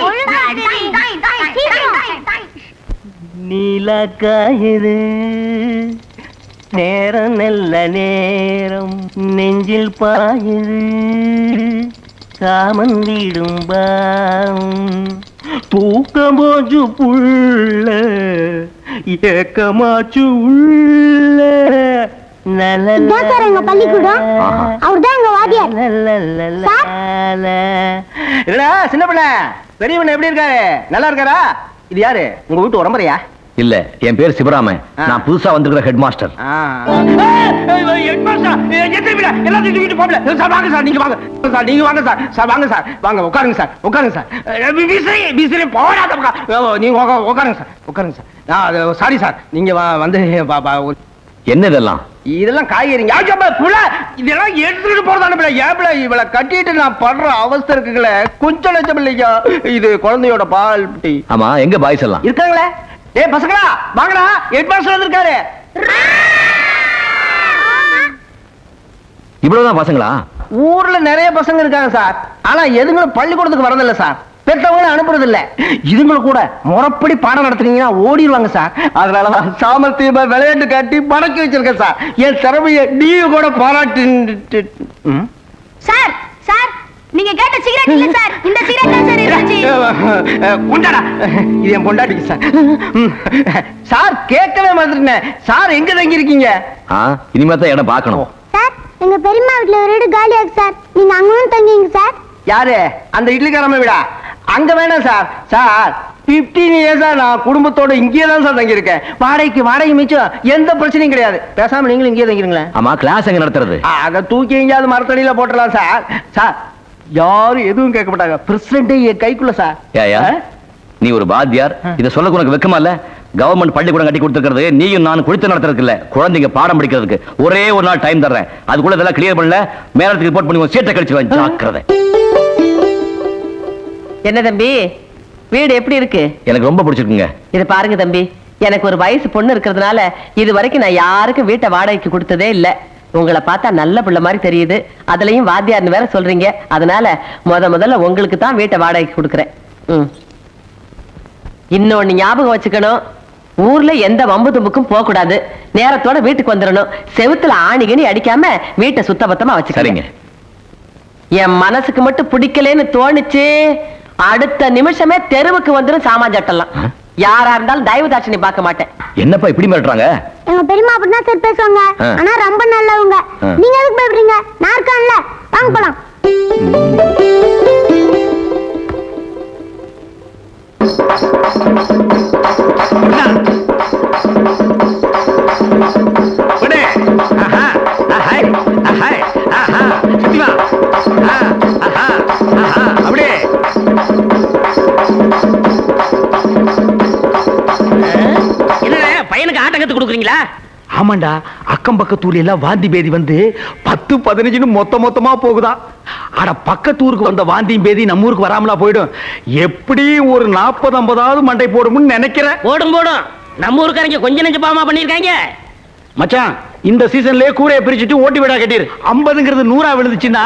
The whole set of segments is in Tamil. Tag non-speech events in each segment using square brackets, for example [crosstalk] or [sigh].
ஒழுங்கா நேரம் நல்ல நேரம் நெஞ்சில் பாயுது காமன் வீடும் பாவம் தூக்கம் போச்சு புள்ள ஏக்கமாச்சு உள்ள. இதான் சார் எங்க பள்ளிக்கூடம். எங்க வாத்தியார். என்னடா சின்ன பிள்ளை பெரியவன் எப்படி இருக்காரு? நல்லா இருக்காரா? இது யாரு? உங்க வீட்டு உடம்புறையா? இல்ல என் பேர் சிவராமன். ஆ. நான் புதுசா வந்திருக்கிற ஹெட் மாஸ்டர் சார் வாங்க சார் நீங்க வாங்க. சார் நீங்க வாங்க சார். சார் வாங்க சார். வாங்க உட்காருங்க சார். உட்காருங்க சார். விசிறி விசிறி போடாத நீங்க உட்காருங்க சார். உட்காருங்க சார். நான் சாரி சார். நீங்க வ- வந்து பா- பா- ஒரு- என்ன இதெல்லாம்? இதெல்லாம் காய்கறிங்க. இதெல்லாம் எடுத்துட்டு போறதான பிள்ளை இவளை கட்டிட்டு நான் படுற அவஸ்தை இருக்குங்களே. கொஞ்சம் லட்சம் இல்லையா இது குழந்தையோட பால் டீ ஆமா எங்க பாய்ஸ் எல்லாம்? இருக்காங்களே? ஏய் பசங்களா வாங்கடா. ஹெட் மாஸ்டர் வந்திருக்காரு. இவ்வளவுதான் பசங்களா? ஊர்ல நிறைய பசங்க இருக்காங்க சார். ஆனா எதுங்களும் பள்ளிக்கூடத்துக்கு வரதில்ல சார். பெற்றவங்களும் அனுப்புறது இல்ல கூட முறைப்படி பாடம் நடத்துனீங்கன்னா ஓடிடுவாங்க சார். அதனாலதான் சாமர்த்தியமா விளையாட்டு காட்டி படக்கி வச்சிருக்கேன் சார். என் திறமைய நீங்க கூட பாராட்டு ம்? சார் சார் நீங்க கேட்ட சிகரெட் இல்ல சார். இந்த சிகரெட் தான் சார் இருந்துச்சு. கொண்டாடா. இது என் பொண்டாட்டிக்கு சார். சார் கேட்கவே மாதிரினேன் சார் எங்க தங்கி இருக்கீங்க ஆ இனிமே தான் இடம் பார்க்கணும் சார் எங்க பெரியம்மா வீட்ல ஒரு வீடு காலியா இருக்கு சார். நீங்க அங்கேயும் தங்கிங்க சார். யாரு? அந்த இட்லிக்காரம விடா? அங்க வேணாம் சார். சார் 15 இயர்ஸா நான் குடும்பத்தோட இங்கேயே தான் சார் தங்கியிருக்கேன். வாடகைக்கு வாடகை மிச்சம் எந்த பிரச்சனையும் கிடையாது. பேசாம நீங்களும் இங்கேயே தங்கிருங்களேன். ஆமா கிளாஸ் எங்க நடத்துறது? அதை தூக்கி எங்கேயாவது மரத்தடியில போட்டுடலாம் சார். சார் யாரும் எதுவும் கேட்க மாட்டாங்க பிரசிடண்டே என் கைக்குள்ள சார்? நீ ஒரு பாத்தியார் இத சொல்ல உனக்கு வெக்கமா இல்ல? கவர்மெண்ட் பள்ளிக்கூடம் கட்டி கொடுத்துருக்கிறது. நீயும் நான் குடித்து நடத்துறதுக்கு இல்ல. குழந்தைங்க பாடம் படிக்கிறதுக்கு. ஒரே ஒரு நாள் டைம் தர்றேன். அதுக்குள்ள இதெல்லாம் கிளியர் பண்ணல. மேலத்துக்கு ரிப்போர்ட் பண்ணி சீட்டை கழிச்சிருவேன் ஜாக்கிரதை. என்ன தம்பி? வீடு எப்படி இருக்கு? எனக்கு ரொம்ப பிடிச்சிருக்குங்க. இது பாருங்க தம்பி. எனக்கு ஒரு வயசு பொண்ணு இருக்கிறதுனால இது வரைக்கும் நான் யாருக்கும் வீட்டை வாடகைக்கு கொடுத்ததே இல்ல. உங்களை பார்த்தா நல்ல பிள்ளை மாதிரி தெரியுது. அதுலயும் வாத்தியார்னு வேற சொல்றீங்க. அதனால முத முதல்ல உங்களுக்கு தான் வீட்டை வாடகைக்கு கொடுக்குறேன். ம். இன்னொன்னு ஞாபகம் வச்சுக்கணும். ஊர்ல எந்த வம்பு தும்புக்கும் போக கூடாது நேரத்தோட வீட்டுக்கு வந்துடணும். செவுத்துல ஆணிகனி அடிக்காம வீட்டை சுத்தபத்தமா சரிங்க. வச்சுக்கோங்க என் மனசுக்கு மட்டும் பிடிக்கலன்னு தோணுச்சு. அடுத்த நிமிஷமே தெருவுக்கு வந்துரும் சாமான் சட்டெல்லாம்? யாரா இருந்தாலும் தயவு தாட்சணி பார்க்க மாட்டேன். என்னப்பா இப்படி மிரட்டுறாங்க? எங்க பெரியம்மா அப்படிதான் சார் பேசுவாங்க. ஆனா ரொம்ப நல்லவங்க. நீங்க எதுக்கு பயப்படுறீங்க? நான் இருக்கேன்ல. வாங்க போலாம். விடு. ஆஹா, ஆஹாய், ஆஹாய், ஆஹா, சுத்தி வா. ஆ, ஆஹா, ஆஹா, அப்படியே. கொடுக்குறீங்களா? ஆமாண்டா அக்கம் பக்கத்தூர்ல எல்லாம் வாந்தி பேதி வந்து பத்து பதினஞ்சுன்னு மொத்த மொத்தமா போகுதா? அட பக்கத்தூருக்கு வந்த வாந்தியும் பேதி நம்ம ஊருக்கு வராமலா போயிடும். எப்படி ஒரு நாற்பது ஐம்பதாவது மண்டை போடும்னு நினைக்கிறேன் போடும் போடும். நம்ம ஊருக்காரங்க கொஞ்சம் நெஞ்சு பாவமா பண்ணிருக்காங்க மச்சான் இந்த சீசன்லயே கூரையை பிரிச்சுட்டு ஓட்டு வீடா கட்டிரு. ஐம்பதுங்கிறது நூறா விழுந்துச்சுன்னா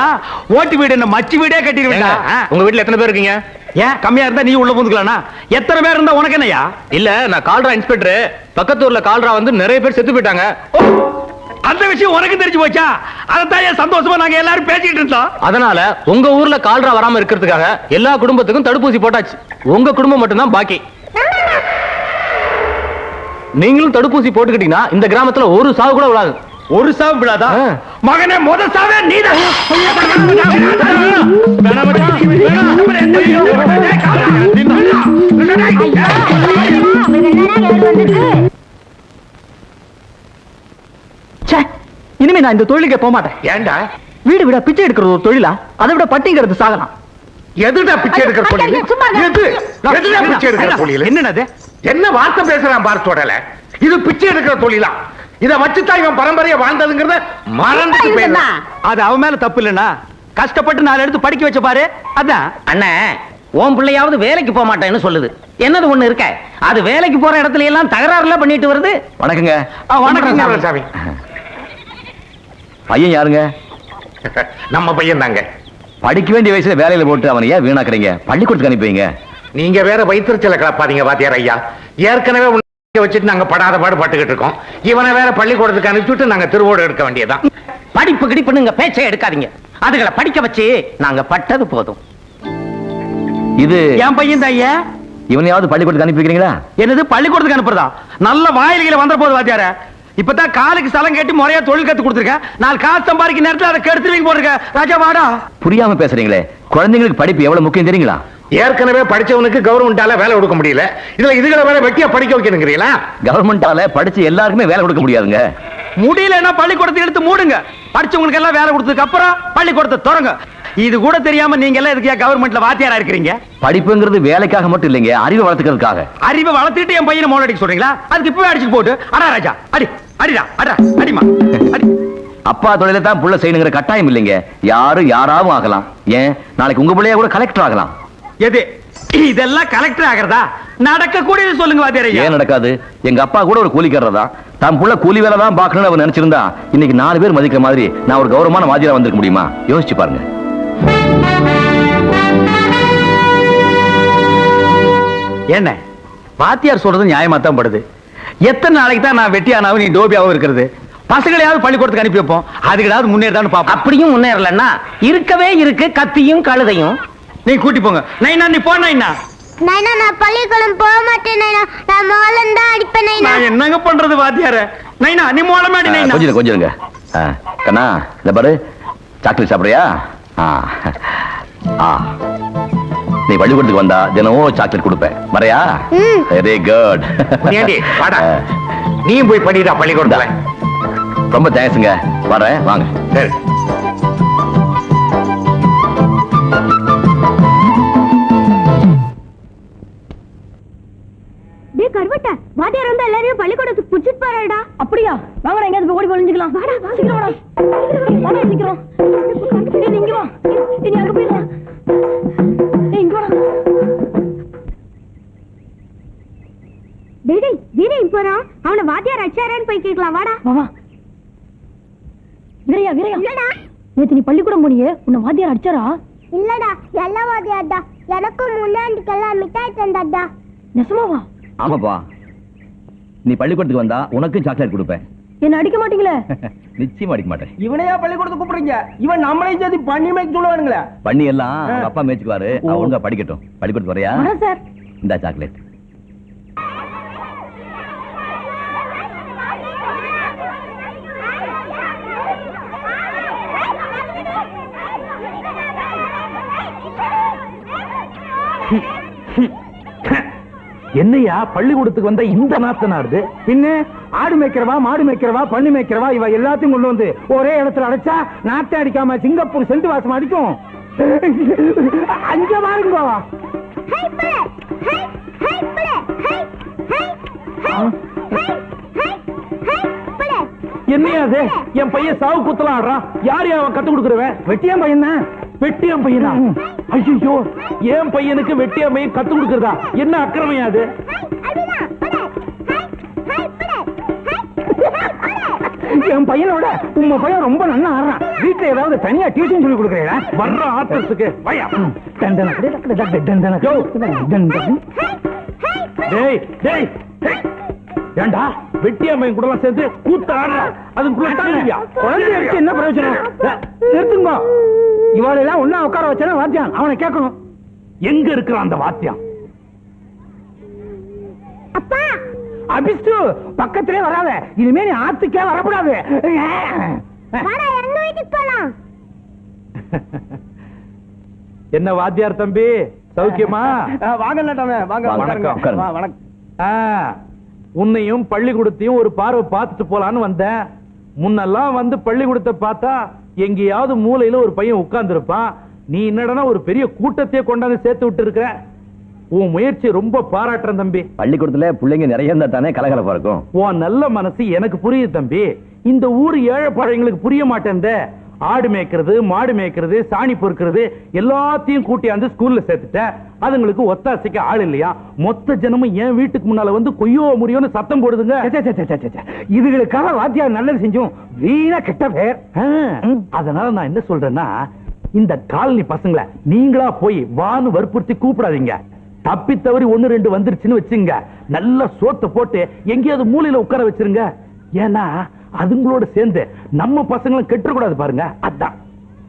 ஓட்டு வீடு என்ன மச்சு வீடே கட்டிடுவேண்டா உங்க வீட்ல எத்தனை பேர் இருக்கீங்க? ஏன்? கம்மியா இருந்தா நீ உள்ள புந்துக்கலாம்னா? எத்தனை பேர் இருந்தா உனக்கு என்னய்யா? இல்ல நான் கால்ரா இன்ஸ்பெக்டர். பக்கத்தூர்ல கால்ரா வந்து நிறைய பேர் செத்து போயிட்டாங்க. அந்த விஷயம் உனக்கு தெரிஞ்சு போச்சா? அதைத்தான் சந்தோஷமா நாங்க எல்லாரும் பேசிட்டு இருந்தோம்? அதனால உங்க ஊர்ல கால்ரா வராம இருக்கிறதுக்காக எல்லா குடும்பத்துக்கும் தடுப்பூசி போட்டாச்சு. உங்க குடும்பம் மட்டும்தான் பாக்கி. நீங்களும் தடுப்பூசி போட்டுக்கிட்டீங்கன்னா இந்த கிராமத்துல ஒரு சாவு கூட விடாது ஒரு சாவு விழாதா. மகனே முத சாவே நீதான். இனிமே நான் இந்த தொழிலுக்கே போக மாட்டேன். ஏன்டா வீடு விட பிச்சை எடுக்கிறது ஒரு தொழிலா? அதை விட பட்டிங்கிறது சாகலாம். எதுடா பிச்சை எடுக்கிற தொழில்? எது? எதுடா பிச்சை எடுக்கிற தொழில்? என்னது என்ன வார்த்தை பேசுறான் பார் தொடல? இது பிச்சை எடுக்கிற தொழிலா? இத வச்சுதான் இவன் பரம்பரையா வாழ்ந்ததுங்கிறத மறந்துட்டு போயிடலாம் அது அவன் மேல தப்பு இல்லைன்னா கஷ்டப்பட்டு நாலு எடுத்து படிக்க வச்ச பாரு. அதான். அண்ணே உன் பிள்ளையாவது வேலைக்கு போக மாட்டேன்னு சொல்லுது. என்னது ஒண்ணு இருக்க? அது வேலைக்கு போற இடத்துல எல்லாம் தகராறுல பண்ணிட்டு வருது? வணக்கங்க. வணக்கம். சாமி. பையன் யாருங்க? நம்ம பையன் தாங்க. படிக்க வேண்டிய வயசுல வேலையில போட்டு அவனை ஏன் வீணாக்குறீங்க? பள்ளிக்கூடத்துக்கு அனுப்பிங்க நீங்க வேற வயிற்றுச்சல கிளப்பாதீங்க வாத்தியார் ஐயா. ஏற்கனவே வச்சுட்டு நாங்க படாத பாடு பட்டுக்கிட்டு இருக்கோம். இவனை வேற பள்ளிக்கூடத்துக்கு அனுப்பிச்சுட்டு நாங்க திருவோடு எடுக்க வேண்டியதான் படிப்பு கிடிப்புன்னு இங்க பேச்சே எடுக்காதீங்க. அதுகளை படிக்க வச்சு நாங்க பட்டது போதும். இது என் பையன் தான் ஐயா. இவனையாவது பள்ளிக்கூடத்துக்கு அனுப்பி வைக்கிறீங்களா? என்னது பள்ளிக்கூடத்துக்கு அனுப்புறதா? நல்ல வாயில்களை வந்த போது வாத்தியார. இப்பதான் காலுக்கு ஸ்தலம் கேட்டு முறையா தொழில் கத்து கொடுத்துருக்கேன். நாலு காசு சம்பாதிக்க நேரத்துல அதை கெடுத்துருவீங்க போட்டுருக்க ராஜா வாடா. புரியாம பேசுறீங்களே. குழந்தைங்களுக்கு படிப்பு எவ்வளவு முக்கியம் தெரியுங்களா? ஏற்கனவே படிச்சவனுக்கு கவர்மெண்டால வேலை கொடுக்க முடியல. இதுல இதுகளை வேற வெட்டியா படிக்க வைக்கணுங்கிறீங்களா? கவர்மெண்டால படிச்சு எல்லாருக்குமே வேலை கொடுக்க முடியாதுங்க. முடியலன்னா பள்ளிக்கூடத்தை எடுத்து மூடுங்க. படிச்சவங்களுக்கு எல்லாம் வேலை கொடுத்ததுக்கு அப்புறம் பள்ளிக்கூடத்தை திறங்க. இது கூட தெரியாம நீங்க எல்லாம் எதுக்கு கவர்மெண்ட்ல வாத்தியாரா இருக்கிறீங்க? படிப்புங்கிறது வேலைக்காக மட்டும் இல்லைங்க அறிவை வளர்த்துக்கிறதுக்காக. அறிவை வளர்த்துட்டு என் பையனை மோன அடிக்க சொல்றீங்களா? அதுக்கு இப்பவே அடிச்சு போட்டு. அடா ராஜா அடி அடிடா அடா அடிமா அடி. அப்பா தொழில தான் புள்ள செய்யணுங்கிற கட்டாயம் இல்லைங்க. யாரும் யாராவும் ஆகலாம். ஏன்? நாளைக்கு உங்க பிள்ளைய கூட கலெக்டர் ஆகலாம். எது? இதெல்லாம் கலெக்டர் ஆகிறதா? நடக்க கூடியது சொல்லுங்க வாத்தியாரையா ஏன் நடக்காது? எங்க அப்பா கூட ஒரு கூலிக்காரர் தான் தன் புள்ள கூலி வேலை தான் பார்க்கணும்னு அவர் நினைச்சிருந்தா இன்னைக்கு நாலு பேர் மதிக்கிற மாதிரி நான் ஒரு கௌரவமான வாதியா வந்திருக்க முடியுமா? யோசிச்சு பாருங்க. என்ன? வாத்தியார் சொல்றது நியாயமா தான் படுது. எத்தனை நாளைக்கு தான் நான் வெட்டியானாவும் நீ டோபியாவும் இருக்கிறது? பசங்களையாவது பள்ளிக்கூடத்துக்கு அனுப்பி வைப்போம். அதுக்கடாவது முன்னேறதான்னு பாப்போம் அப்படியும் முன்னேறலன்னா இருக்கவே இருக்கு கத்தியும் கழுதையும். நீ கூட்டி போங்க. நைனா நீ போ நைனா. நைனா நான் பள்ளிக்கூடம் போக மாட்டேன் நைனா. நான் மோளம் தான் அடிப்பேன் நைனா. நான் என்னங்க பண்றது வாத்தியார? நைனா நீ நைனா. கொஞ்சம் கொஞ்சம் இருங்க. கண்ணா இந்த பாரு. சாக்லேட் சாப்பிடுறியா? ஆ ஆ. நீ பள்ளிக்கூடத்துக்கு வந்தா தினமும் சாக்லேட் கொடுப்பேன். வரையா. Very good. நீயும் போய் படிடா பள்ளிக்கூடத்துல. ரொம்ப தேங்க்ஸுங்க. வரேன் வாங்க. சரி. கருவட்ட வாத்தியார் வந்து எல்லாரையும் பள்ளிக்கூடத்துக்கு புடிச்சிட்டு போறாடா அப்படியா? வாங்கடா எங்கேயாவது போய் ஓடி ஒளிஞ்சுக்கலாம். வாடா வா சீக்கிரம் வாடா. வாடா சீக்கிரம். நீ இங்க வா. நீ அங்க போயிடலாம் ஏய் இங்க வாடா. டேய் டேய் வீரேன் போறான். அவனை வாத்தியார் அடிச்சாரேன்னு போய் கேட்கலாம். வாடா. வா வா. வீரையா வீரையா. இல்லடா. நேத்து நீ பள்ளிக்கூடம் போனியே உன்னை வாத்தியார் அடிச்சாரா? இல்லடா நல்ல வாத்தியார்டா. எனக்கும் முன்னாடிக்கெல்லாம் மிட்டாய் தந்தாடா நெசமாவா? ஆமாப்பா. நீ பள்ளிக்கூடத்துக்கு வந்தா உனக்கும் சாக்லேட் கொடுப்பேன். என்ன அடிக்க மாட்டீங்களே? [laughs] நிச்சயமா அடிக்க மாட்டேன். இவனையா பள்ளிக்கூடத்துக்கு கூப்பிடுறீங்க? இவன் நம்மளையும் சேர்த்து பண்ணி மேய்க்க சொல்லுவானுங்களே பண்ணி எல்லாம் அப்பா மேய்ச்சுக்குவாரு. ஒழுங்கா படிக்கட்டும். பள்ளிக்கூடத்துக்கு வரையா சார். இந்த சாக்லேட் [laughs] என்னையா பள்ளிக்கூடத்துக்கு வந்த இந்த நாத்தனாருது? பின்ன ஆடு மேய்க்கிறவா மாடு மேய்க்கிறவா பண்ணி மேய்க்கிறவா இவ எல்லாத்தையும் கொண்டு வந்து ஒரே இடத்துல அடைச்சா நாட்டை அடிக்காம சிங்கப்பூர் செண்டு வாசம் அடிக்கும். அங்க பாருங்க. High play high high play high high high high high high play என்னையா அது? என் பையன் சாவு குத்தலாம் ஆடுறான். யார் அவன் கத்து கொடுக்குறவன்? வெட்டியான் பையன் தான். வெட்டியான் பையனா? ஐயோ என் பையனுக்கு வெட்டியான் பையன் கத்து கொடுக்கறதா? என்ன அக்கிரமையா அது? என் பையனோட உங்க பையன் ரொம்ப நல்லா ஆடுறான். வீட்டுல ஏதாவது தனியா டியூஷன் சொல்லி கொடுக்குறீங்களா? வர்ற ஆத்திரத்துக்கு. வயா. தண்டனை தண்டனை டேய் டேய். ஏண்டா? வெட்டியான் பையன் கூட சேர்ந்து கூத்த ஆடுற. அதுக்குள்ள வச்சு என்ன பிரயோஜனம்? நிறுத்துங்க. இவாளெல்லாம் ஒன்னா உட்கார வச்சா வாத்தியான். அவனை கேட்கணும். எங்க இருக்கிறான் அந்த வாத்தியம் அப்பா! அபிஸ்து பக்கத்திலே வராத. இனிமே நீ ஆத்துக்கே வரக்கூடாது. [laughs] என்ன வாத்தியார் தம்பி? சௌக்கியமா? வாங்க வாங்க உன்னையும் பள்ளிக்கூடத்தையும் ஒரு பார்வை பார்த்துட்டு போலான்னு வந்தேன். முன்னெல்லாம் வந்து பள்ளிக்கூடத்தை பார்த்தா எங்கேயாவது மூலையில ஒரு பையன் உட்கார்ந்து இருப்பான் நீ என்னடனா ஒரு பெரிய கூட்டத்தையே கொண்டாந்து சேர்த்து விட்டு இருக்கிற உன் முயற்சி ரொம்ப பாராட்டுறேன் தம்பி. பள்ளிக்கூடத்துல பிள்ளைங்க நிறைய இருந்தா தானே கலகலப்பா இருக்கும்? உன் நல்ல மனசு எனக்கு புரியுது தம்பி. இந்த ஊர் ஏழை பழையங்களுக்கு புரிய மாட்டேன்தே. ஆடு மேய்க்கிறது மாடு மேய்க்கிறது சாணி பொறுக்கிறது எல்லாத்தையும் கூட்டியாந்து ஸ்கூல்ல சேர்த்துட்டேன். அதுங்களுக்கு ஒத்தாசைக்கு ஆள் இல்லையா? மொத்த ஜனமும் என் வீட்டுக்கு முன்னால வந்து கொய்யோ முறியோன்னு சத்தம் போடுதுங்க. இதுகளுக்காக வாத்தியார் நல்லது செஞ்சோம். வீணா கெட்ட பேர். அதனால நான் என்ன சொல்றேன்னா இந்த காலனி பசங்களை நீங்களா போய் வான்னு வற்புறுத்தி கூப்பிடாதீங்க. தப்பி தவறி ஒண்ணு ரெண்டு வந்துருச்சுன்னு வச்சுங்க. நல்ல சோத்தை போட்டு எங்கேயாவது மூலையில உட்கார வச்சிருங்க. ஏன்னா அதுங்களோட சேர்ந்து நம்ம பசங்களும் கெட்டுறக்கூடாது பாருங்க. அதான்.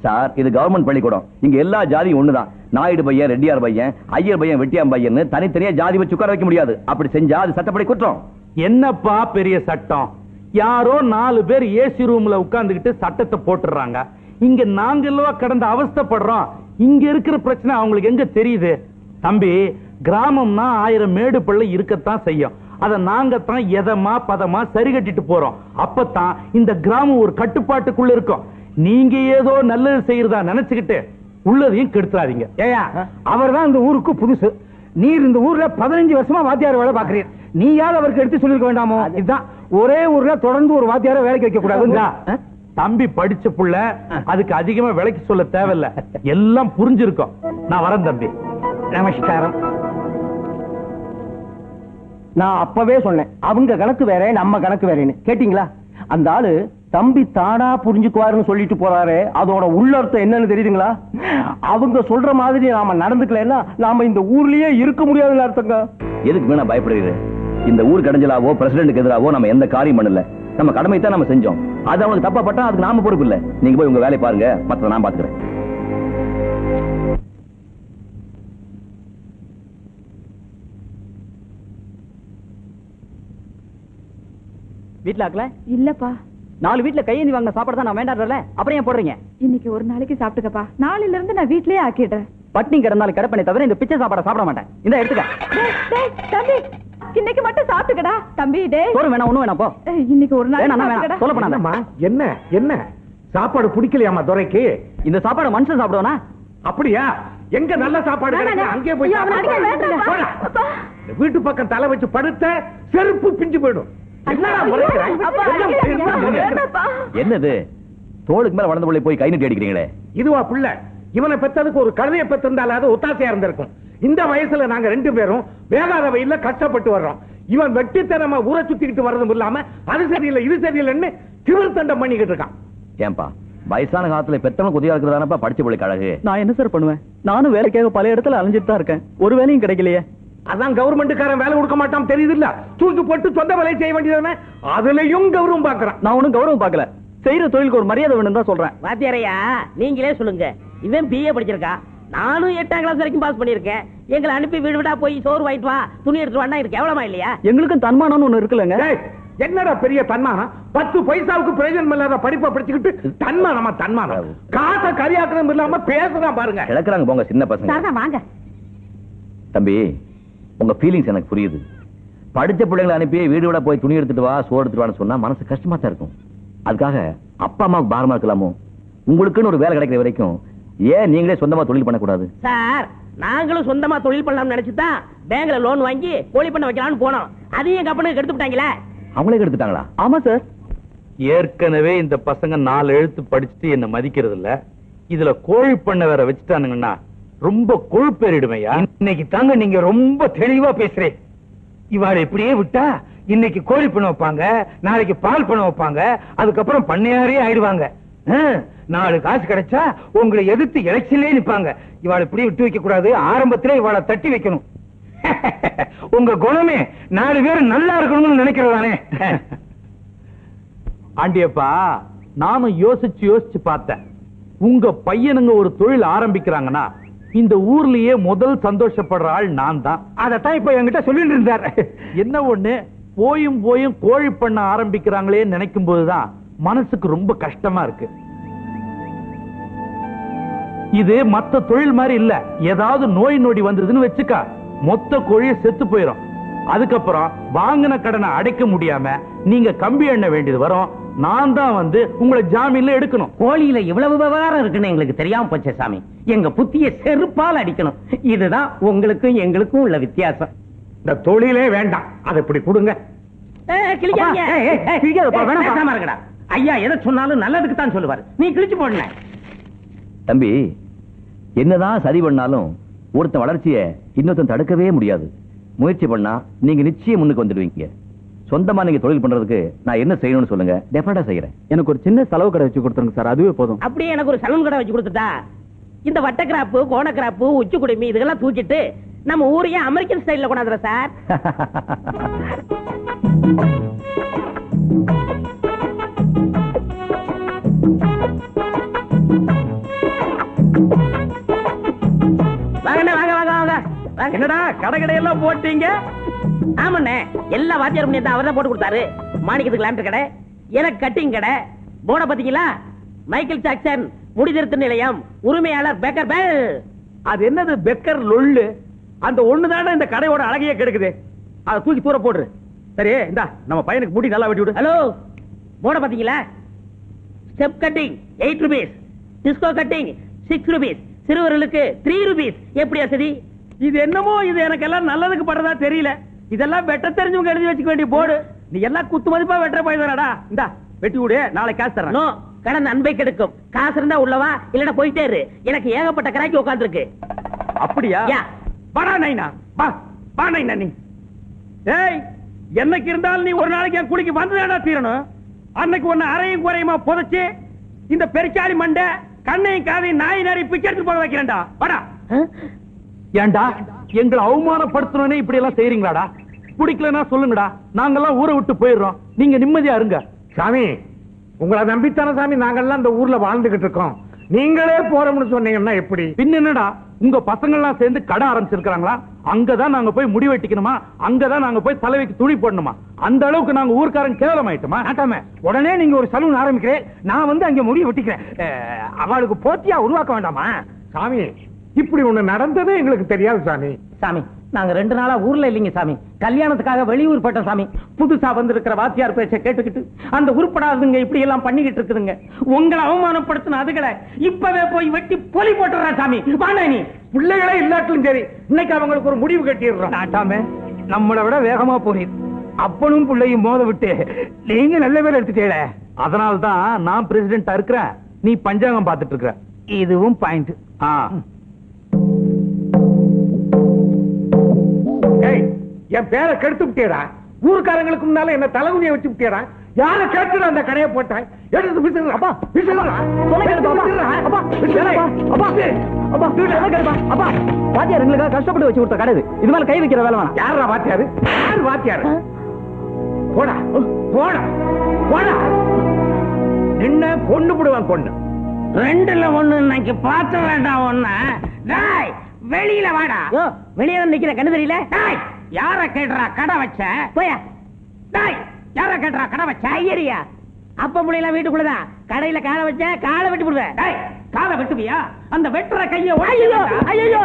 சார் இது கவர்மெண்ட் பள்ளிக்கூடம். இங்க எல்லா ஜாதியும் ஒண்ணுதான். நாயுடு பையன் ரெட்டியார் பையன் ஐயர் பையன் வெட்டியாம் பையன் தனித்தனியா ஜாதி வச்சு உட்கார வைக்க முடியாது. அப்படி செஞ்சா அது சட்டப்படி குற்றம். என்னப்பா பெரிய சட்டம்? யாரோ நாலு பேர் ஏசி ரூம்ல உட்கார்ந்துகிட்டு சட்டத்தை போட்டுறாங்க இங்க நாங்க எல்லவா கடந்த அவஸ்தைப்படுறோம். இங்க இருக்கிற பிரச்சனை அவங்களுக்கு எங்க தெரியுது? தம்பி கிராமம்னா ஆயிரம் மேடு பள்ளி இருக்கத்தான் செய்யும். அத நாங்க தான் எதமா பதமா சரி கட்டிட்டு போறோம். அப்பதான் இந்த கிராமம் ஒரு கட்டுப்பாட்டுக்குள்ள இருக்கும். நீங்க ஏதோ நல்லது செய்யறதா நினைச்சுக்கிட்டு உள்ளதையும் கெடுத்துறாதீங்க. ஏயா அவர் தான் இந்த ஊருக்கு புதுசு. நீர் இந்த ஊர்ல பதினஞ்சு வருஷமா வாத்தியார் வேலை பாக்குறீர் நீயாவது அவருக்கு எடுத்து சொல்லிருக்க வேண்டாமோ? இதுதான். ஒரே ஊர்ல தொடர்ந்து ஒரு வாத்தியார வேலைக்கு வைக்க இந்தா, கூடாது தம்பி படிச்ச புள்ள அதுக்கு அதிகமா விலைக்கு சொல்ல தேவையில்ல. எல்லாம் புரிஞ்சிருக்கும். நான் வரேன் தம்பி. நமஸ்காரம். நான் அப்பவே சொன்னேன். அவங்க கணக்கு வேற நம்ம கணக்கு வேறேன்னு. கேட்டீங்களா? அந்த ஆளு தம்பி தானா புரிஞ்சுக்குவாருன்னு சொல்லிட்டு போறாரு. அதோட உள்ளர்த்தம் என்னன்னு தெரியுதுங்களா? அவங்க சொல்ற மாதிரி நாம நடந்துக்கலன்னா நாம இந்த ஊர்லயே இருக்க முடியாதுன்னு அர்த்தங்க. எதுக்கு வேணா பயப்படுறீரு இந்த ஊர் கடைஞ்சலாவோ பிரசிடென்ட்க்கு எதிராவோ நம்ம எந்த காரியம் பண்ணல. நம்ம கடமை தான் நம்ம செஞ்சோம். அது அவங்களுக்கு தப்பா பட்டா அதுக்கு நாம பொறுப்பு இல்ல. நீங்க போய் உங்க வேலையை பாருங்க. மத்த நான் பாத்துக்கிறேன். வீட்ல ஆக்கல? இல்லப்பா. நாலு வீட்ல கையேந்தி வாங்கின சாப்பாடு தான் நான் வேண்டாடுறல அப்புறம் ஏன் போடுறீங்க? இன்னைக்கு ஒரு நாளைக்கு சாப்பிட்டுக்கப்பா. நாளையில இருந்து நான் வீட்லயே ஆக்கிடுறேன். பட்னி கிடந்தாலும் கிடப்பனே தவிர இந்த பிச்சை சாப்பாடை சாப்பிட மாட்டேன். இந்த எடுத்துக்க. டேய், டேய், தம்பி. இன்னைக்கு மட்டும் சாப்பிட்டுக்கடா. தம்பி வேணாம் ஒண்ணும் வேணாம் போ. ஏய், இன்னைக்கு ஒரு வேணாம் சாப்பிட்டுக்கடா. சொல்ல பண்ணாத என்னம்மா? என்ன? என்ன? சாப்பாடு பிடிக்கலையாமா துரைக்கு? இந்த சாப்பாடு மனுஷன் சாப்பிடுவானா? அப்படியா? எங்க நல்ல சாப்பாடு. அங்கே போய் வீட்டு பக்கம் தலை வச்சு படுத்த செருப்பு பிஞ்சு போயிடும். என்னது? தோளுக்கு மேல வளர்ந்த பிள்ளை போய் கை நீட்டி அடிக்கிறீங்களே. இதுவா புள்ள? இவனை பெத்ததுக்கு ஒரு கழுதையை பெத்திருந்தால அது ஒத்தாசையா இருந்திருக்கும். இந்த வயசுல நாங்க ரெண்டு பேரும் வேகாத வெயில்ல கஷ்டப்பட்டு வர்றோம். இவன் வெட்டித்தனமா ஊரை சுத்திக்கிட்டு வர்றதும் இல்லாம அது சரியில்லை இது சரியில்லைன்னு திமிர் தண்டம் பண்ணிக்கிட்டு இருக்கான். ஏன்பா வயசான காலத்துல பெத்தவங்க உதவியா இருக்கிறதானப்பா படிச்ச பிள்ளைக்கு அழகு? நான் என்ன சார் பண்ணுவேன்? நானும் வேலைக்காக பல இடத்துல அலைஞ்சிட்டு தான் இருக்கேன். ஒரு வேலையும் கிடைக்கலையே. அதான் கவர்மெண்ட்காரன் வேலை கொடுக்க மாட்டான் தெரியுது இல்ல தூக்கி போட்டு சொந்த வேலையை செய்ய வேண்டியதானே அதுலயும் கௌரவம் பாக்குறான் நான் ஒன்னும் கௌரவம் பார்க்கல. செய்யற தொழிலுக்கு ஒரு மரியாதை வேணும் தான் சொல்றேன். வாத்தியாரையா நீங்களே சொல்லுங்க. இவன் பிஏ படிச்சிருக்கா? நானும் எட்டாம் கிளாஸ் வரைக்கும் பாஸ் பண்ணிருக்கேன் எங்களை அனுப்பி வீடு வீடா போய் சோறு வாங்கிட்டு வா துணி எடுத்து வாண்டா இருக்கு. எவ்வளமா இல்லையா? எங்களுக்கும் தன்மானம்னு ஒண்ணு இருக்குல்லங்க. டேய், என்னடா பெரிய தன்மானம்? பத்து பைசாவுக்கு பிரயோஜனம் இல்லாத படிப்பை படிச்சுக்கிட்டு தன்மானமா தன்மானம். காசை கரியாக்குறதும் இல்லாம பேசுறான் பாருங்க. கிழக்குறாங்க போங்க சின்ன பசங்க. வாங்க. தம்பி உங்க ஃபீலிங்ஸ் எனக்கு புரியுது. படிச்ச பிள்ளைங்களை அனுப்பி வீடு விட போய் துணி எடுத்துட்டு வா சோறு எடுத்துட்டு வான்னு சொன்னா மனசு கஷ்டமா தான் இருக்கும். அதுக்காக அப்பா அம்மாவுக்கு பாரமா இருக்கலாமோ? உங்களுக்குன்னு ஒரு வேலை கிடைக்கிற வரைக்கும் ஏன் நீங்களே சொந்தமா தொழில் பண்ணக்கூடாது? சார் நாங்களும் சொந்தமா தொழில் பண்ணலாம்னு நினைச்சு தான் பேங்க்ல லோன் வாங்கி கோழி பண்ண வைக்கலாம்னு போனோம். அதையும் எங்க அப்பனுக்கு எடுத்து விட்டாங்களே அவங்களே எடுத்துட்டாங்களா ஆமா சார். ஏற்கனவே இந்த பசங்க நாலு எழுத்து படிச்சுட்டு என்ன மதிக்கிறது இல்ல இதுல கோழி பண்ண வேற வச்சுட்டானுங்கன்னா ரொம்ப கொழுப்பேறிடுமையா இன்னைக்கு தாங்க நீங்க ரொம்ப தெளிவா பேசுறேன் இவாளை இப்படியே விட்டா இன்னைக்கு கோழி பண்ண வைப்பாங்க நாளைக்கு பால் பண்ண வைப்பாங்க அதுக்கப்புறம் பண்ணையாரே ஆயிடுவாங்க. நாலு காசு கிடைச்சா உங்களை எதிர்த்து எலெக்ஷன்லயே நிப்பாங்க. இவாளை இப்படி விட்டு வைக்க கூடாது. ஆரம்பத்திலே இவாளை தட்டி வைக்கணும். [laughs] உங்க குணமே நாலு பேர் நல்லா இருக்கணும்னு நினைக்கிறதானே [laughs] ஆண்டியப்பா நானும் யோசிச்சு யோசிச்சு பார்த்தேன். உங்க பையனுங்க ஒரு தொழில் ஆரம்பிக்கிறாங்கன்னா இந்த ஊர்லயே முதல் சந்தோஷப்படுற ஆள் நான் தான் அதத்தான் இப்ப என்கிட்ட சொல்லிட்டு இருந்தார். என்ன ஒண்ணு? போயும் போயும் கோழி பண்ண ஆரம்பிக்கிறாங்களே நினைக்கும் போதுதான் மனசுக்கு ரொம்ப கஷ்டமா இருக்கு. இது மத்த தொழில் மாதிரி இல்ல. ஏதாவது நோய் நொடி வந்ததுன்னு வச்சுக்க மொத்த கோழியை செத்து போயிடும் அதுக்கப்புறம் வாங்கின கடனை அடைக்க முடியாம நீங்க கம்பி எண்ண வேண்டியது வரும். நான் தான் வந்து உங்களை ஜாமீன்ல எடுக்கணும். கோழியில இவ்வளவு விவகாரம் இருக்குன்னு எங்களுக்கு தெரியாம போச்சே சாமி. எங்க புத்திய செருப்பால் அடிக்கணும். இதுதான் உங்களுக்கும் எங்களுக்கும் உள்ள வித்தியாசம். இந்த தொழிலே வேண்டாம். அதை இப்படி கொடுங்க. ஐயா எதை சொன்னாலும் நல்லதுக்கு தான் சொல்லுவாரு. நீ கிழிச்சு போடல தம்பி என்னதான் சரி பண்ணாலும் ஒருத்தன் வளர்ச்சிய இன்னொருத்தன் தடுக்கவே முடியாது. முயற்சி பண்ணா நீங்க நிச்சயம் முன்னுக்கு வந்துடுவீங்க. சொந்தமா நீங்க தொழில் பண்றதுக்கு நான் என்ன செய்யணும்னு சொல்லுங்க. டெஃபினட்டா செய்யறேன். எனக்கு ஒரு சின்ன செலவு கடை வச்சு கொடுத்துருங்க சார். அதுவே போதும். அப்படியே எனக்கு ஒரு சலூன் கடை வச்சு கொடுத்துட்டா? இந்த வட்ட கிராப்பு கோண கிராப்பு உச்சி குடுமி இதெல்லாம் தூக்கிட்டு நம்ம ஊரையே அமெரிக்கன் ஸ்டைல்ல கொண்டாந்துற சார். வாங்க வாங்க வாங்க வாங்க. என்னடா கடை கடையெல்லாம் போட்டீங்க? ஆமாண்ணே எல்லா வாத்தியார் பண்ணி தான் அவர் தான் போட்டு கொடுத்தாரு. மாணிக்கத்துக்கு லேண்ட் கடை எனக்கு கட்டிங் கடை. போர்டை பாத்தீங்களா? மைக்கேல் ஜாக்சன் முடிதிருத்த நிலையம் உரிமையாளர் பேக்கர் பெல் அது என்னது பெக்கர் லொள்ளு அந்த ஒண்ணுதானே இந்த கடையோட அழகையே கெடுக்குது. அதை தூக்கி தூர போடுறு சரி இந்தா நம்ம பையனுக்கு முடி நல்லா வெட்டி விடு. ஹலோ போர்டை பாத்தீங்களா? Step cutting eight rupees disco cutting six rupees சிறுவர்களுக்கு த்ரீ ருபீஸ் எப்படி வசதி இது என்னமோ இது எனக்கு எல்லாம் நல்லதுக்கு படுறதா தெரியல. இதெல்லாம் வெட்ட தெரிஞ்சவங்க எழுதி வச்சுக்க வேண்டிய போடு. நீ எல்லாம் குத்து மதிப்பா வெட்டுற போயிருடா இந்தா வெட்டி விடு. நாளைக்கு காசு தரேன். நோ கடன் அன்பை கெடுக்கும். காசு இருந்தா உள்ளவா இல்லன்னா போயிட்டே இரு எனக்கு ஏகப்பட்ட கராக்கி உட்கார்ந்துருக்கு. அப்படியா. வாடா நைனா. வா வா நைனா நீ. ஏய் என்னைக்கு இருந்தாலும் நீ ஒரு நாளைக்கு என் குளிக்கு வந்துதாடா தீரணும். அன்னைக்கு உன்னை அரையும் குறையுமா புதைச்சு இந்த பெருச்சாளி மண்டை கண்ணையும் காதையும் நாய் நாரி பிச்சை எடுத்து போக வைக்கிறேன்டா. வாடா. ஏன்டா எங்களை அவமானப்படுத்தணும்னே இப்படி எல்லாம் செய்றீங்களாடா? பிடிக்கலன்னா சொல்லுங்கடா. நாங்கெல்லாம் ஊரை விட்டு போயிடுறோம். நீங்க நிம்மதியா இருங்க. சாமி உங்களை நம்பித்தானே சாமி நாங்கெல்லாம் இந்த ஊர்ல வாழ்ந்துகிட்டு இருக்கோம். நீங்களே போறோம்னு சொன்னீங்கன்னா எப்படி? பின் என்னடா? உங்க பசங்க எல்லாம் சேர்ந்து கடை ஆரம்பிச்சிருக்காங்களா அங்கதான் நாங்க போய் முடி வெட்டிக்கணுமா? அங்கதான் நாங்க போய் தலைவைக்கு துணி போடணுமா? அந்த அளவுக்கு நாங்க ஊர்க்காரன் கேவலம் ஆயிட்டோமா ஆட்டாம உடனே நீங்க ஒரு சலூன் ஆரம்பிக்கிறேன். நான் வந்து அங்க முடிய வெட்டிக்கிறேன். அஹ், அவளுக்கு போத்தியா உருவாக்க வேண்டாமா? சாமி. இப்படி ஒண்ணு நடந்ததே எங்களுக்கு தெரியாது சாமி. சாமி நாங்க ரெண்டு நாளா ஊர்ல இல்லைங்க சாமி. கல்யாணத்துக்காக வெளியூர் போட்டோம் சாமி. புதுசா வந்திருக்கிற வாத்தியார் பேச்ச கேட்டுக்கிட்டு அந்த உருப்படாதுங்க இப்படி எல்லாம் பண்ணிக்கிட்டு இருக்குதுங்க. உங்களை அவமானப்படுத்தின அதுகளை இப்பவே போய் வெட்டி பொலி போட்டுறா சாமி. வாடா நீ பிள்ளைகளே இல்லாட்டிலும் சரி இன்னைக்கு அவங்களுக்கு ஒரு முடிவு கட்டிடுறோம். நாட்டாம நம்மளை விட வேகமா போறீர். அப்பனும் பிள்ளையும் மோத விட்டு நீங்க நல்ல பேர் எடுத்துட்டீங்களே. அதனால தான் நான் பிரசிடென்டா இருக்கிறேன். நீ பஞ்சாங்கம் பார்த்துட்டு இருக்கிற. இதுவும் பாயிண்ட் ஆ. என் பேரை கெடுத்து விட்டியடா ஊர்க்காரங்களுக்கு முன்னால என்ன தலைகுனிய வச்சு விட்டியடா யார கேட்டுடா அந்த கடையை போட்டேன். எடுத்து விசிறா. அப்பா விசிறா. அப்பா. அப்பா அப்பா. வாத்தியார் எங்களுக்காக கஷ்டப்பட்டு வச்சு கொடுத்த கடை இது. மேல கை வைக்கிற வேலை வேணாம். யாரா வாத்தியாரு? யார் வாத்தியாரு? போடா. போடா. போடா. நின்ன பொண்ணு போடுவான் பொண்ணு. ரெண்டுல ஒண்ணு இன்னைக்கு பார்த்து வேண்டாம் ஒண்ணு. டேய் வெளியில வாடா. வெளியில வந்து நிக்கிற கண்ணு தெரியல? யார கேட்டுறா கடை வச்ச? போயா. டேய் யார கேட்டுறா கடை வச்ச? ஐயரியா அப்ப முடியல வீட்டுக்குள்ளதான் கடையில காலை வச்ச காலை வெட்டி விடுவேன் டேய் காலை வெட்டுவியா? அந்த வெட்டுற கைய ஐயோ ஐயோ ஐயோ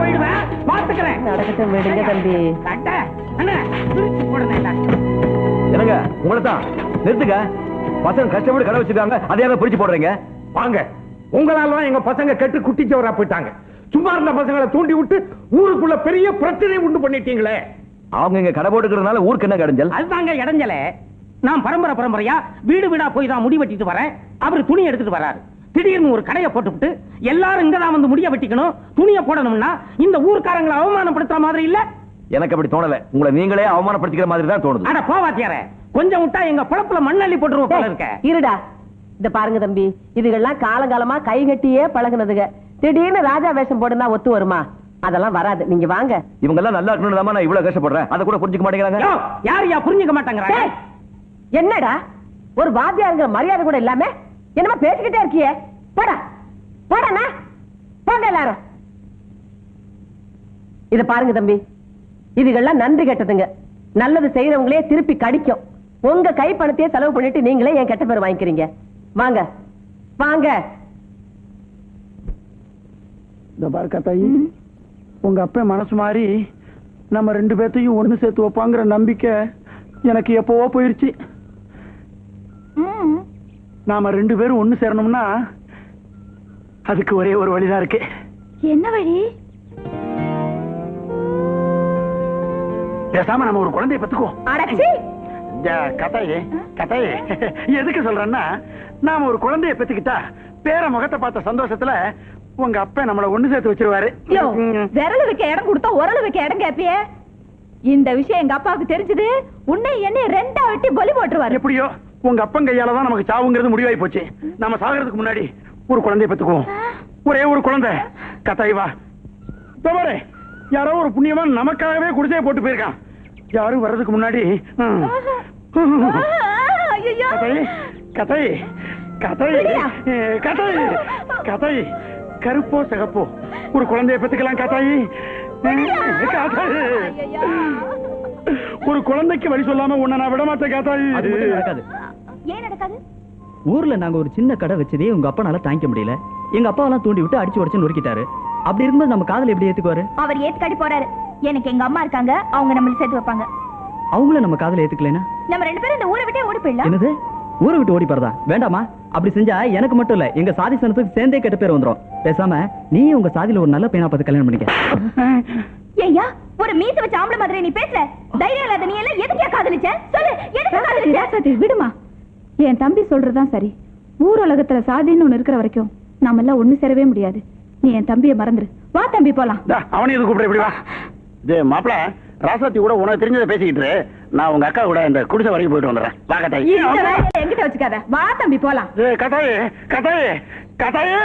போயிடுவேன் பாத்துக்கிறேன். நடக்கட்டும் விடுங்க தம்பி. கட்ட. அண்ணா பிரிச்சு போடுறேன் என்னங்க உங்களை தான் நிறுத்துங்க. பசங்க கஷ்டப்பட்டு கடை வச்சிருக்காங்க அதே பிரிச்சு போடுறீங்க. வாங்க. உங்களால எங்க பசங்க கெட்டு குட்டிச்சவரா போயிட்டாங்க. சும்மா இருந்த பசங்களை தூண்டி விட்டு ஊருக்குள்ள பெரிய பிரச்சனை உண்டு பண்ணிட்டீங்களே. அவங்க இங்க கடை போட்டுக்கிறதுனால ஊருக்கு என்ன கடைஞ்சல்? அதுதாங்க இடைஞ்சல. நான் பரம்பரை பரம்பரையா வீடு வீடா போய் தான் முடி வெட்டிட்டு வரேன். அவர் துணி எடுத்துட்டு வராரு. திடீர்னு ஒரு கடையை போட்டுவிட்டு எல்லாரும் இங்க தான் வந்து முடிய வெட்டிக்கணும் துணியை போடணும்னா இந்த ஊர்க்காரங்களை அவமானப்படுத்துற மாதிரி இல்ல? எனக்கு அப்படி தோணல. உங்களை நீங்களே அவமானப்படுத்திக்கிற மாதிரி தான் தோணுது. அட போவாத்தியார. கொஞ்சம் விட்டா எங்க பொழப்புல மண்ணள்ளி போட்டுருவோம் போல இருக்க. இருடா. இந்த பாருங்க தம்பி இதுகெல்லாம் காலங்காலமா கை கட்டியே பழகுனதுங்க. திடீர்னு ராஜா வேஷம் போடுனா ஒத்து வருமா? அதெல்லாம் வராது. நீங்க வாங்க. இவங்க எல்லாம் நல்லா இருக்கணும் நான் இவ்வளவு கஷ்டப்படுறேன். அதை கூட புரிஞ்சுக்க மாட்டேங்கிறாங்க. யோ, யார் யா புரிஞ்சுக்க மாட்டாங்கிறாங்க? என்னடா? ஒரு வாத்தியாருங்கிற மரியாதை கூட இல்லாம என்னமா பேசிக்கிட்டே இருக்கியே? போடா போடா போங்க எல்லாரும். இத பாருங்க தம்பி இதுகெல்லாம் நன்றி கெட்டதுங்க. நல்லது செய்யறவங்களே திருப்பி கடிக்கும். உங்க கை பணத்தையே செலவு பண்ணிட்டு நீங்களே என் கெட்ட பேர் வாங்கிக்கிறீங்க. வாங்க. வாங்க. இந்த பாருக்கா தாயி உங்க அப்பா மனசு மாறி நம்ம ரெண்டு பேர்த்தையும் ஒண்ணு சேர்த்து வைப்பாங்கிற நம்பிக்கை எனக்கு எப்பவோ போயிருச்சு. நாம ரெண்டு பேரும் ஒண்ணு சேரணும்னா அதுக்கு ஒரே ஒரு வழிதான் இருக்கு. என்ன வழி? பேசாம நம்ம ஒரு குழந்தைய பத்துக்குவோம். கதையே கதையே. எதுக்கு சொல்றேன்னா நாம ஒரு குழந்தைய பெத்துக்கிட்டா பேர முகத்தை பார்த்த சந்தோஷத்துல உங்க அப்பா நம்மள ஒண்ணு சேர்த்து வச்சிருவாரு. விரல் வைக்க இடம் கொடுத்தா உரல் வைக்க இடம் கேப்பியே. இந்த விஷயம் எங்க அப்பாவுக்கு தெரிஞ்சது. உன்னை என்னை ரெண்டா வெட்டி பலி போட்டுருவாரு. எப்படியோ உங்க அப்பன் கையால தான் நமக்கு சாவுங்கிறது முடிவாகி போச்சு. நாம சாகிறதுக்கு முன்னாடி ஒரு குழந்தைய பெத்துக்குவோம். ஒரே ஒரு குழந்தை. கத்தாய் வா. இதோ பாரு யாரோ ஒரு புண்ணியவான் நமக்காகவே குடிசையை போட்டு போயிருக்கான். யாரும் வர்றதுக்கு முன்னாடி கதை கதை கதை. கதை கதை. கருப்போ சிகப்போ. ஒரு குழந்தைய பெத்துக்கலாம் கதாயி கதை ஒரு குழந்தைக்கு வழி சொல்லாம உன்னை நான் விட மாட்டேன் நடக்காது. ஏன் நடக்காது? ஊர்ல நாங்க ஒரு சின்ன கடை வச்சதே உங்க அப்பனால தாங்கிக்க முடியல. எங்க அப்பாவெல்லாம் தூண்டி விட்டு அடிச்சு உடச்சு நொறுக்கிட்டாரு. அப்படி இருக்கும்போது நம்ம காதல் எப்படி ஏத்துக்குவாரு? அவர் ஏத்துக்காடி போறாரு. எனக்கு எங்க அம்மா இருக்காங்க அவங்க நம்மள சேர்த்து வைப்பாங்க. அவங்கள நம்ம காதல ஏத்துக்கலைனா? நம்ம ரெண்டு பேரும் இந்த ஊரை விட்டே ஓடி போயிடலாம். என்னது? ஊரை விட்டு ஓடி போறதா? வேண்டாமா? அப்படி செஞ்சா எனக்கு மட்டும் இல்ல எங்க சாதி சனத்துக்கு சேர்ந்தே கெட்ட பேர் வந்துரும். பேசாம நீ உங்க சாதியில ஒரு நல்ல பையனா பார்த்து கல்யாணம் பண்ணிக்க. ஏய்யா ஒரு மீச வச்ச ஆம்பளை மாதிரி நீ பேசுற? தைரியம் இல்லாத நீ எல்லாம் எதுக்கே காதலிச்ச? சொல்லு எதுக்கு காதலிச்ச? விடுமா. என் தம்பி சொல்றதுதான் சரி. ஊர் உலகத்துல சாதின்னு ஒண்ணு இருக்கிற வரைக்கும் நாம எல்லாம் ஒண்ணு சேரவே முடியாது. நீ என் தம்பியை மறந்துரு. வா தம்பி போலாம். அவனையும் கூப்பிட இப்படி வா. மாப்பிள ராசாத்தி கூட உனக்கு தெரிஞ்சதை பேசிக்கிட்டு. நான் உங்க அக்கா கூட இந்த குடிசை வரைக்கும் போயிட்டு வந்துடுறேன். வா கட்டாயி இந்த வேலையை என்கிட்ட வச்சுக்காத. வா தம்பி போலாம். கட்டாயி கட்டாயி கட்டாயி